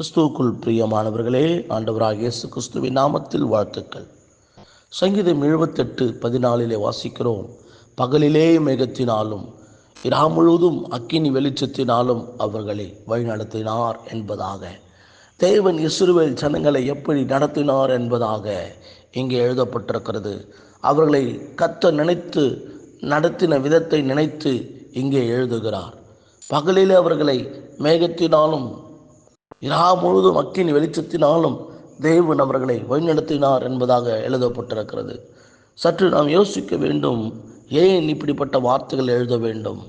கிறிஸ்துவுக்குள் பிரியமானவர்களே ஆண்டவராக இயேசு கிறிஸ்துவின் நாமத்தில் வாழ்த்துக்கள். சங்கீதம் எழுபத்தெட்டு பதினாலிலே வாசிக்கிறோம். பகலிலே மேகத்தினாலும் இரா முழுவதும் அக்கினி வெளிச்சத்தினாலும் அவர்களை வழிநடத்தினார் என்பதாக. தேவன் இசுருவேல் ஜனங்களை எப்படி நடத்தினார் என்பதாக இங்கே எழுதப்பட்டிருக்கிறது. அவர்களை கத்த நினைத்து நடத்தின விதத்தை நினைத்து இங்கே எழுதுகிறார். பகலிலே அவர்களை மேகத்தினாலும் இரா முழுதும் அக்கினி வெளிச்சத்தினாலும் தேவன் அவர்களை வழிநடத்தினார் என்பதாக எழுதப்பட்டிருக்கிறது. சற்று நாம் யோசிக்க வேண்டும் ஏன் இப்படிப்பட்ட வார்த்தைகள் எழுத வேண்டும்?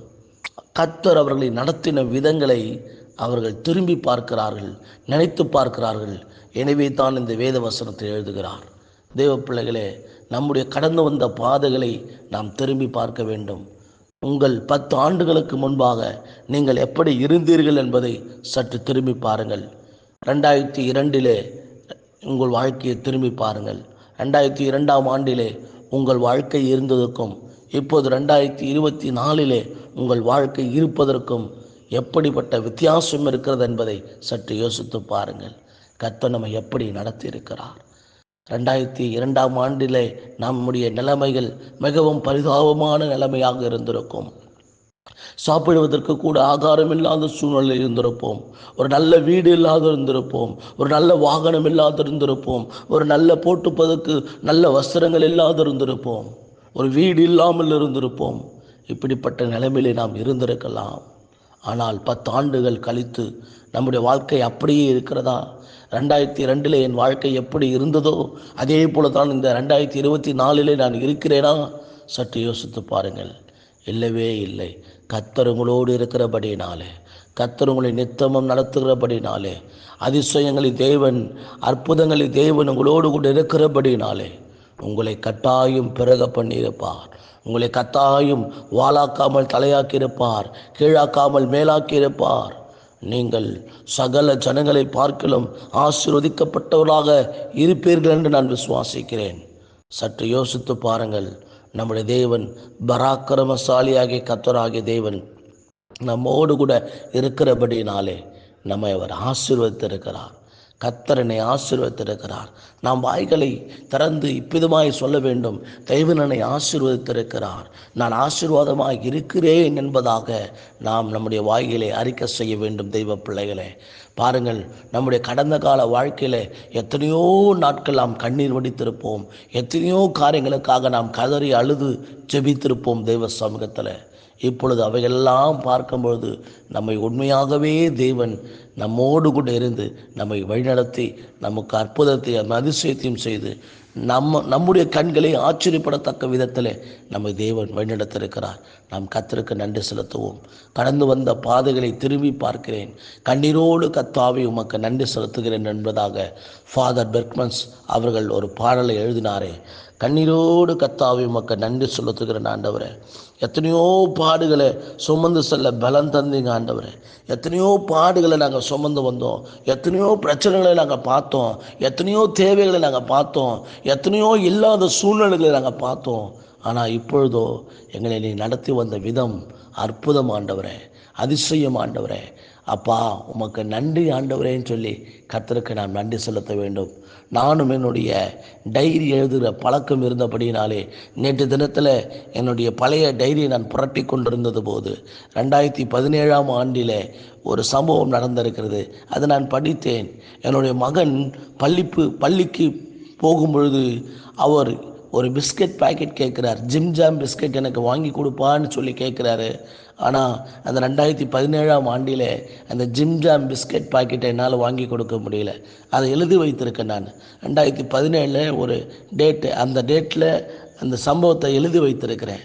கத்தர் அவர்களை நடத்தின விதங்களை அவர்கள் திரும்பி பார்க்கிறார்கள் நினைத்து பார்க்கிறார்கள். எனவே தான் இந்த வேத வசனத்தை எழுதுகிறார். தேவ பிள்ளைகளே நம்முடைய கடந்து வந்த பாதைகளை நாம் திரும்பி பார்க்க வேண்டும். உங்கள் பத்து ஆண்டுகளுக்கு முன்பாக நீங்கள் எப்படி இருந்தீர்கள் என்பதை சற்று திரும்பி பாருங்கள். ரெண்டாயிரத்தி இரண்டிலே உங்கள் வாழ்க்கையை திரும்பி பாருங்கள். ரெண்டாயிரத்தி இரண்டாம் ஆண்டிலே உங்கள் வாழ்க்கை இருந்ததற்கும் இப்போது ரெண்டாயிரத்தி இருபத்தி நாலிலே உங்கள் வாழ்க்கை இருப்பதற்கும் எப்படிப்பட்ட வித்தியாசம் இருக்கிறது என்பதை சற்று யோசித்து பாருங்கள். கர்த்தர் நம்மை எப்படி நடத்தி இருக்கிறார் ரெண்டாயிரத்தி இரண்டாம் ஆண்டிலே நம்முடைய நிலைமைகள் மிகவும் பரிதாபமான நிலைமையாக இருந்திருக்கும். சாப்பிடுவதற்கு கூட ஆகாரம் இல்லாத சூழ்நிலை இருந்திருப்போம். ஒரு நல்ல வீடு இல்லாத இருந்திருப்போம். ஒரு நல்ல வாகனம் இல்லாத இருந்திருப்போம். ஒரு நல்ல போட்டுப்பதற்கு நல்ல வஸ்திரங்கள் இல்லாத இருந்திருப்போம். ஒரு வீடு இல்லாமல் இருந்திருப்போம். இப்படிப்பட்ட நிலைமையிலே நாம் இருந்திருக்கலாம். ஆனால் பத்து ஆண்டுகள் கழித்து நம்முடைய வாழ்க்கை அப்படியே இருக்கிறதா? ரெண்டாயிரத்தி ரெண்டில் என் வாழ்க்கை எப்படி இருந்ததோ அதே போல தான் இந்த ரெண்டாயிரத்தி இருபத்தி நாலிலே நான் இருக்கிறேனா? சற்று யோசித்து பாருங்கள். இல்லவே இல்லை. கத்தருங்களோடு இருக்கிறபடினாலே கத்தருங்களை நித்தமும் நடத்துகிறபடினாலே அதிசயங்களின் தேவன் அற்புதங்களின் தேவன் உங்களோடு கூட இருக்கிறபடினாலே உங்களை கட்டாயம் பிறக பண்ணியிருப்பார் உங்களை கத்தாயும் வாளாக்காமல் தலையாக்கியிருப்பார் கீழாக்காமல் மேலாக்கியிருப்பார். நீங்கள் சகல ஜனங்களை பார்க்கலும் ஆசீர்வதிக்கப்பட்டவர்களாக இருப்பீர்கள் என்று நான் விசுவாசிக்கிறேன். சற்று யோசித்து பாருங்கள். நம்முடைய தேவன் பராக்கிரமசாலியாகிய கத்தராகிய தேவன் நம்மோடு கூட இருக்கிறபடினாலே நம்மை அவர் ஆசீர்வதித்திருக்கிறார். கத்தரனை ஆசீர்வதித்திருக்கிறார். நாம் வாய்களை திறந்து இப்பிதமாய் சொல்ல வேண்டும். தெய்வனனை ஆசீர்வதித்திருக்கிறார். நான் ஆசீர்வாதமாக இருக்கிறேன் என்பதாக நாம் நம்முடைய வாய்களை அறிக்கை செய்ய வேண்டும் தெய்வ பிள்ளைகளே. பாருங்கள் நம்முடைய கடந்த கால வாழ்க்கையில் எத்தனையோ நாட்கள் நாம் கண்ணீர் வடித்திருப்போம். எத்தனையோ காரியங்களுக்காக நாம் கதறி அழுது ஜெபித்திருப்போம் தெய்வ சமூகத்தில். இப்பொழுது அவையெல்லாம் பார்க்கும்பொழுது நம்மை உண்மையாகவே தேவன் நம்மோடு கூட இருந்து நம்மை வழிநடத்தி நமக்கு அற்புதத்தை அதிசயத்தையும் செய்து நம்ம நம்முடைய கண்களை ஆச்சரியப்படத்தக்க விதத்தில் நம்மை தேவன் வழிநடத்திருக்கிறார் நாம் கத்தருக்கு நன்றி செலுத்துவோம். கடந்து வந்த பாதைகளை திரும்பி பார்க்கிறேன். கண்ணீரோடு கத்தாவை உமக்கு நன்றி செலுத்துகிறேன் என்பதாக ஃபாதர் பெர்க்மன்ஸ் அவர்கள் ஒரு பாடலை எழுதினாரே. கண்ணீரோடு கத்தாவை உமக்கு நன்றி செலுத்துகிறேன் ஆண்டவரே. எத்தனையோ பாடுகளை சுமந்து செல்ல பலம் தந்தீங்க ஆண்டவரே. எத்தனையோ பாடுகளை நாங்கள் சுமந்து வந்தோம். எத்தனையோ பிரச்சனைகளை நாங்கள் பார்த்தோம். எத்தனையோ தேவைகளை நாங்கள் பார்த்தோம். எத்தனையோ இல்லாத சூழ்நிலைகளை நாங்கள் பார்த்தோம். ஆனால் இப்பொழுதோ எங்களை நீ நடத்தி வந்த விதம் அற்புதம் ஆண்டவரே அதிசயம் ஆண்டவரே. அப்பா உமக்கு நன்றி ஆண்டவரேன்னு சொல்லி கத்தருக்கு நான் நன்றி செலுத்த வேண்டும். நானும் என்னுடைய டைரி எழுதுகிற பழக்கம் இருந்தபடினாலே நேற்று தினத்தில் என்னுடைய பழைய டைரியை நான் புரட்டி கொண்டிருந்தது போது ரெண்டாயிரத்தி பதினேழாம் ஆண்டில் ஒரு சம்பவம் நடந்திருக்கிறது. அதை நான் படித்தேன். என்னுடைய மகன் பள்ளிப்பு பள்ளிக்கு போகும் பொழுது அவர் ஒரு பிஸ்கட் பாக்கெட் கேட்குறார். ஜிம் ஜாம் பிஸ்கட் எனக்கு வாங்கி கொடுப்பான்னு சொல்லி கேட்குறாரு. ஆனால் அந்த ரெண்டாயிரத்தி பதினேழாம் ஆண்டில் அந்த ஜிம் ஜாம் பிஸ்கட் பாக்கெட்டை என்னால் வாங்கி கொடுக்க முடியல. அதை எழுதி வைத்திருக்கேன் நான். ரெண்டாயிரத்தி பதினேழில் ஒரு டேட்டு அந்த டேட்டில் அந்த சம்பவத்தை எழுதி வைத்திருக்கிறேன்.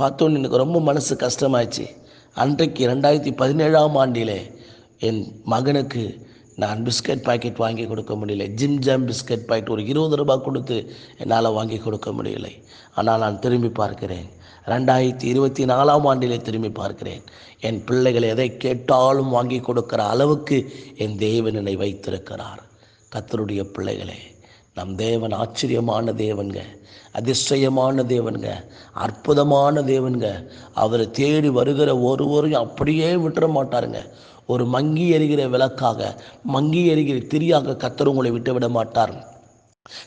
பார்த்தோன்னு எனக்கு ரொம்ப மனசு கஷ்டமாயிடுச்சு. அன்றைக்கு ரெண்டாயிரத்தி பதினேழாம் ஆண்டிலே என் மகனுக்கு நான் பிஸ்கட் பாக்கெட் வாங்கி கொடுக்க முடியல. ஜிம் ஜாம் பிஸ்கட் பாக்கெட் ஒரு இருபது ரூபாய் கொடுத்து என்னால் வாங்கி கொடுக்க முடியலை. ஆனால் நான் திரும்பி பார்க்கிறேன். ரெண்டாயிரத்தி இருபத்தி நாலாம் ஆண்டிலே திரும்பி பார்க்கிறேன். என் பிள்ளைகள் எதை கேட்டாலும் வாங்கி கொடுக்கிற அளவுக்கு என் தேவன் என்னை வைத்திருக்கிறார். கத்தருடைய பிள்ளைகளே நம் தேவன் ஆச்சரியமான தேவன்க அதிசயமான தேவன்க அற்புதமான தேவன்க அவரை தேடி வருகிற ஒருவரையும் அப்படியே விட்டுற மாட்டாருங்க. ஒரு மங்கி எறிகிற விளக்காக மங்கி எறிகிற திரியாக கத்தர் உங்களை விட்டுவிட மாட்டார்.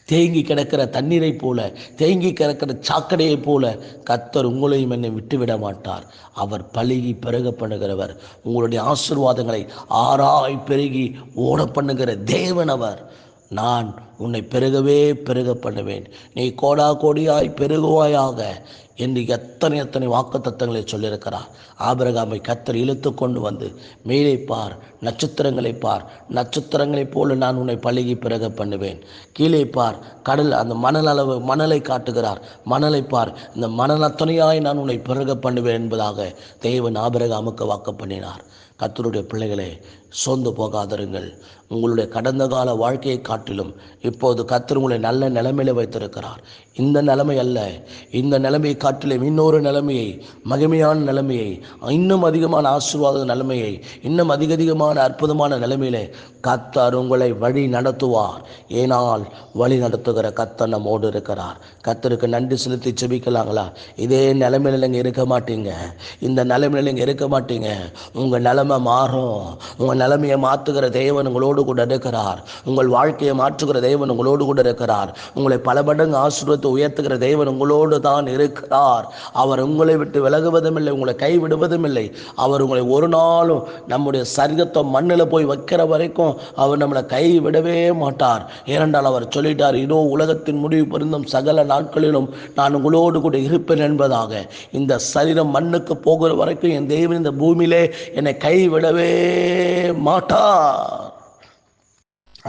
தேங்கி கிடக்கிற தண்ணீரை போல தேங்கி கிடக்கிற சாக்கடையைப் போல கத்தர் உங்களையும் என்னை விட்டுவிட மாட்டார். அவர் பழகி பெருக பண்ணுகிறவர். உங்களுடைய ஆசிர்வாதங்களை ஆறாய் பெருகி ஓட பண்ணுகிற தேவன் அவர். நான் உன்னை பெருகவே பெருக பண்ணுவேன். நீ கோடா கோடியாய் பெருகுவாயாக. என்று எத்தனை எத்தனை வாக்குத்தத்தங்களை சொல்லியிருக்கிறார். ஆபிரகாமை கத்தர் இழுத்து கொண்டு வந்து மேலே பார் நட்சத்திரங்களை பார் நட்சத்திரங்களைப் போல நான் உன்னை பழகி பிறக பண்ணுவேன். கீழே பார் கடல் அந்த மணல் அளவு மணலை காட்டுகிறார். மணலை பார் இந்த மணல் அத்தனையாய் நான் உன்னை பிறக பண்ணுவேன் என்பதாக தேவன் ஆபிரகாமுக்கு வாக்கு பண்ணினார். கத்தருடைய பிள்ளைகளே சோர்ந்து போகாதருங்கள். உங்களுடைய கடந்த கால வாழ்க்கையை காட்டிலும் இப்போது கத்தர் உங்களை நல்ல நிலைமையில வைத்திருக்கிறார். இந்த நிலைமை அல்ல. இந்த நிலைமையை காட்டிலும் இன்னொரு நிலைமையை மகிமையான நிலைமையை இன்னும் அதிகமான ஆசீர்வாத நிலைமையை இன்னும் அதிக அதிகமான அற்புதமான நிலைமையிலே கத்தர் உங்களை வழி நடத்துவார். ஏனால் வழி நடத்துகிற கத்தர் நம்மோடு இருக்கிறார். கத்தருக்கு நன்றி செலுத்தி செபிக்கலாங்களா இதே நிலைமையில நீங்கள் இருக்க மாட்டீங்க. இந்த நிலைமையில நீங்கள் இருக்க மாட்டீங்க. உங்கள் நிலைமை மாறும். உங்கள் நிலைமையை மாற்றுகிற தேவன் உங்களோடு கூட இருக்கிறார். உங்கள் வாழ்க்கையை மாற்றுகிற தேவன் உங்களோடு கூட இருக்கிறார். உங்களை பல மடங்கு ஆசீர்வத்தை உயர்த்துகிற தேவன் உங்களோடு தான் இருக்கிறார். அவர் உங்களை விட்டு விலகுவதும் இல்லை உங்களை கைவிடுவதும் இல்லை அவர் உங்களை ஒரு நாளும் நம்முடைய சரீரத்தை மண்ணில் போய் வைக்கிற வரைக்கும் அவர் நம்மளை கைவிடவே மாட்டார். ஏனென்றால் அவர் சொல்லிட்டார் இதோ உலகத்தின் முடிவு பொருந்தும் சகல நாட்களிலும் நான் உங்களோடு கூட இருப்பேன் என்பதாக. இந்த சரீரம் மண்ணுக்கு போகிற வரைக்கும் என் தெய்வம் இந்த பூமியிலே என்னை கைவிடவே மாட்டார்.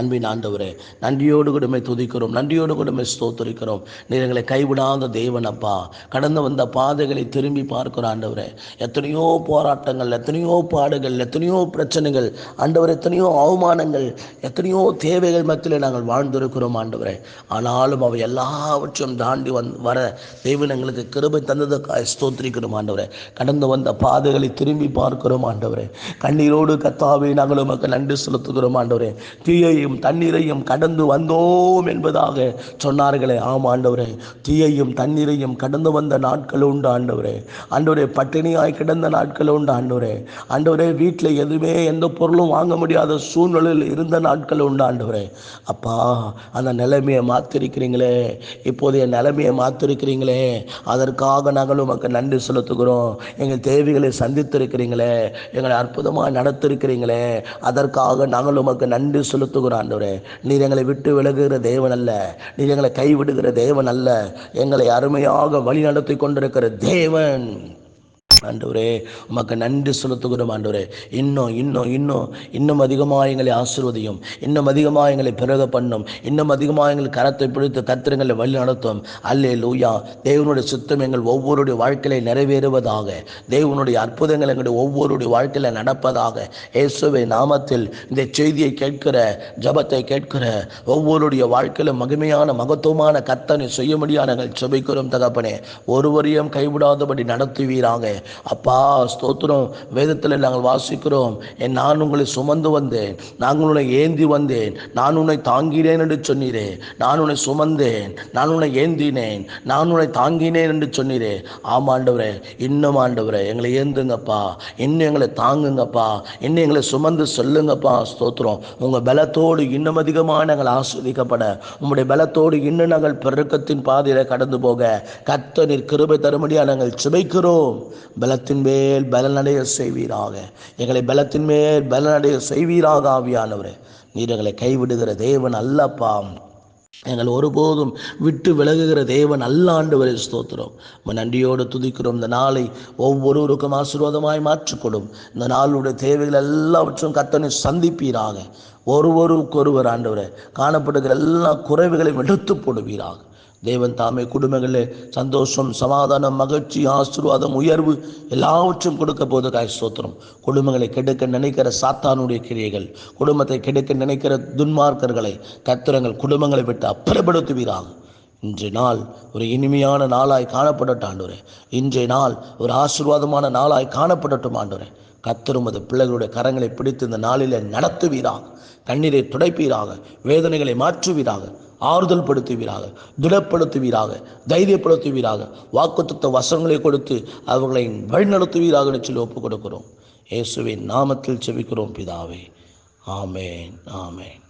அன்பின் ஆண்டவரே நன்றியோடு கொடுமை துதிக்கிறோம் நன்றியோடு கொடுமை ஸ்தோத்தரிக்கிறோம். நீர் எங்களை கைவிடாத தேவன் அப்பா. கடந்து வந்த பாதைகளை திரும்பி பார்க்கிறோம் ஆண்டவரே எத்தனையோ போராட்டங்கள் எத்தனையோ பாடுகள் எத்தனையோ பிரச்சனைகள் ஆண்டவர் எத்தனையோ அவமானங்கள் எத்தனையோ தேவைகள் மத்தியில் நாங்கள் வாழ்ந்திருக்கிறோம் ஆண்டவரே. ஆனாலும் அவை எல்லாவற்றையும் தாண்டி வந் வர தெய்வன் எங்களுக்கு கிருபை தந்ததுக்காக ஸ்தோத்திரிக்கிறோம் ஆண்டவரே. கடந்து வந்த பாதைகளை திரும்பி பார்க்கிறோம் ஆண்டவரே. கண்ணீரோடு கத்தாவே நாங்கள் உமக்கு நன்றி செலுத்துகிறோம் ஆண்டவரே. தீயையும் தண்ணீரையும் கடந்து வந்தோம் என்பதாக சொன்னார்களே. ஆம் ஆண்டவரே. தீயையும் தண்ணீரையும் கடந்து வந்த நாட்கள் உண்டு ஆண்டவரே. ஆண்டவரே பட்டினியாய் கிடந்த நாட்கள் உண்டு ஆண்டவரே. ஆண்டவரே வீட்டில் எதுவுமே எந்த பொருளும் வாங்க முடியாத சூழ்நிலையில் இருந்த நாட்கள் உண்டு ஆண்டவரே. அப்பா அந்த நிலைமையை மாற்றிருக்கிறீங்களே இப்போதைய நிலைமையை மாற்றிருக்கிறீங்களே அதற்காக நாங்கள் உமக்கு நன்றி செலுத்துகிறோம். எங்கள் தேவைகளை சந்தித்திருக்கிறீங்களே. எங்களை அற்புதமாக நடத்திருக்கிறீங்களே. அதற்காக நாங்கள் உமக்கு நன்றி செலுத்துகிறோம். ஆண்டவரே நீர் எங்களை விட்டு விலகுகிற தேவன் அல்ல நீர் எங்களை கைவிடுகிற தேவன் அல்ல எங்களை அருமையாக வழி நடத்தி கொண்டிருக்கிற தேவன். ஆண்டவரே உமக்கு நன்றி செலுத்துகிறோம் ஆண்டவரே. இன்னும் இன்னும் இன்னும் இன்னும் அதிகமாக எங்களை ஆசிர்வதியும். இன்னும் அதிகமாக எங்களை பிறக பண்ணும். இன்னும் அதிகமாக எங்கள் கரத்தை பிடித்து கத்திரங்களை வழி நடத்தும். அல்லே லூயா தேவனுடைய சுத்தம் எங்கள் ஒவ்வொருடைய வாழ்க்கையை நிறைவேறுவதாக. தேவனுடைய அற்புதங்கள் எங்களுடைய ஒவ்வொருடைய வாழ்க்கையில் நடப்பதாக. இயேசுவை நாமத்தில் இந்த செய்தியை கேட்கிற ஜபத்தை கேட்கிற ஒவ்வொருடைய வாழ்க்கையிலும் மகிமையான மகத்துவமான கத்தனை செய்ய முடியாத நாங்கள் செபிக்கிறோம் தகப்பனே. ஒருவரையும் கைவிடாதபடி நடத்துவீராக. அப்பா ஸ்தோத்திரம். வேதத்தில் நாங்கள் வாசிக்கிறோம். என் நான் உங்களை சுமந்து வந்தேன். நான் உன்னை ஏந்தி வந்தேன். நான் உன்னை தாங்கினேன் என்று சொன்னீரே. நான் உன்னை சுமந்தேன். நான் உன்னை ஏந்தினேன். நான் உன்னை தாங்கினேன் என்று சொன்னீரே. ஆமா ஆண்டவரே. இன்னும் ஆண்டவரே எங்களை ஏந்துங்கப்பா. இன்னும் எங்களை தாங்குங்கப்பா. இன்னும் எங்களை சுமந்து சொல்லுங்கப்பா. ஸ்தோத்திரம். உங்கள் பலத்தோடு இன்னும் அதிகமாக நாங்கள் ஆஸ்வதிக்கப்பட உங்களுடைய பலத்தோடு இன்னும் நாங்கள் பெருக்கத்தின் பாதையில் கடந்து போக. கத்த நீர் கிருபை தரும்படியாக நாங்கள் சுமைக்கிறோம் பலத்தின் மேல் பலனடைய செய்வீராக. எங்களை பலத்தின் மேல் பலனடைய செய்வீராக ஆவியானவரே. நீர் எங்களை கைவிடுகிற தேவன் அல்லப்பா. எங்கள் ஒருபோதும் விட்டு விலகுகிற தேவன் அல்ல ஆண்டவரை ஸ்தோத்திரம் நன்றியோடு துதிக்கிறோம். இந்த நாளை ஒவ்வொருவருக்கும் ஆசீர்வாதமாய் மாற்றிக்கொடும். இந்த நாளுடைய தேவைகள் எல்லாவற்றும் கத்தனை சந்திப்பீராக. ஒருவருக்கொருவர் ஆண்டவரை காணப்படுகிற எல்லா குறைவுகளையும் எடுத்து போடுவீராக. தேவன் தாமே குடும்பங்களில் சந்தோஷம் சமாதானம் மகிழ்ச்சி ஆசீர்வாதம் உயர்வு எல்லாவற்றும் கொடுக்க போது காய் சோத்திரம் குடும்பங்களை கெடுக்க நினைக்கிற சாத்தானுடைய கிரியைகள் குடும்பத்தை கெடுக்க நினைக்கிற துன்மார்க்கர்களை கத்திரங்கள் குடும்பங்களை விட்டு அப்புறப்படுத்துவீராக. இன்றைய நாள் ஒரு இனிமையான நாளாய் காணப்படட்டும் ஆண்டவரே. இன்றைய நாள் ஒரு ஆசீர்வாதமான நாளாய் காணப்படட்டும் ஆண்டவரே. கத்தரும் அது பிள்ளைகளுடைய கரங்களை பிடித்து இந்த நாளிலே நடத்துவீராக. கண்ணீரை துடைப்பீராக. வேதனைகளை மாற்றுவீராக. ஆறுதல் படுத்துவீராக திடப்படுத்துவீராக தைரியப்படுத்துவீராக வாக்குத்த வசங்களை கொடுத்து அவர்களை வழிநடத்துவீராக சொல்லி ஒப்புக் கொடுக்கிறோம் இயேசுவின் நாமத்தில் செபிக்கிறோம் பிதாவே. ஆமேன் ஆமேன்.